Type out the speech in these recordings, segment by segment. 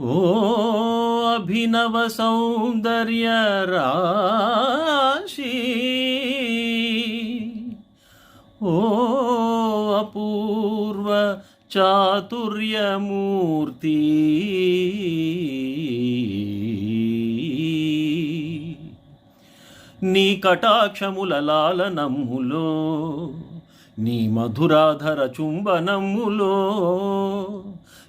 ఓ అభినవ సౌందర్య రాశి. ఓ అపూర్వ చాతుర్యమూర్తి. నీ కటాక్షముల లాలనమ్ములో నీ మధురాధర చుంబనమ్ములో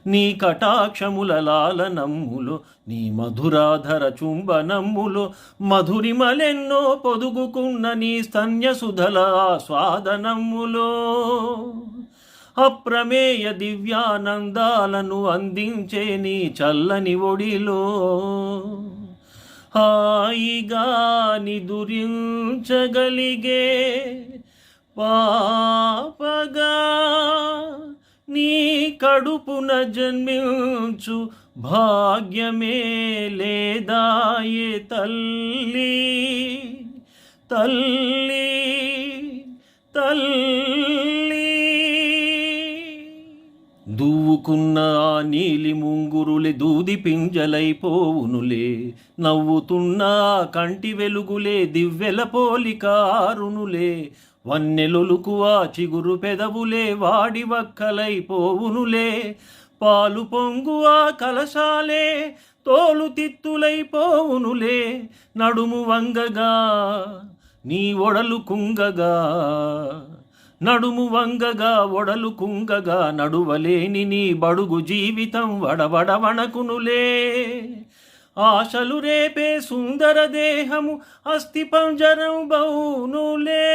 నీ కటాక్షముల లాలనమ్ములు నీ మధురాధర చుంబనమ్ములు మధురిమలెన్నో పొదుగుకున్న నీ స్తన్యసుధల ఆస్వాదనమ్ములో. అప్రమేయ దివ్యానందాలను అందించే నీ చల్లని ఒడిలో. హాయిగా నిదురించగలిగే పాపగా నీ కడుపున జన్మించు భాగ్యమే లేదాయే తల్లి? తల్లి తల్లి. దూవుకున్న ఆ నీలి ముంగురులే దూది పింజలైపోవునులే. నవ్వుతున్న కంటి వెలుగులే దివ్వెల పోలికారునులే. వన్నెలొలుకువా చిగురు పెదవులే వాడి వక్కలైపోవునులే పాలు పొంగువా కలశాలే తోలు తిత్తులైపోవునులే నడుము వంగగా నీ ఒడలు కుంగగా. నడుము వంగగా ఒడలు కుంగగా నడువలేని నీ బడుగు జీవితం వడవడ వణకునులే ఆశలు రేపే సుందర దేహము అస్థి పంజరం బౌనులే.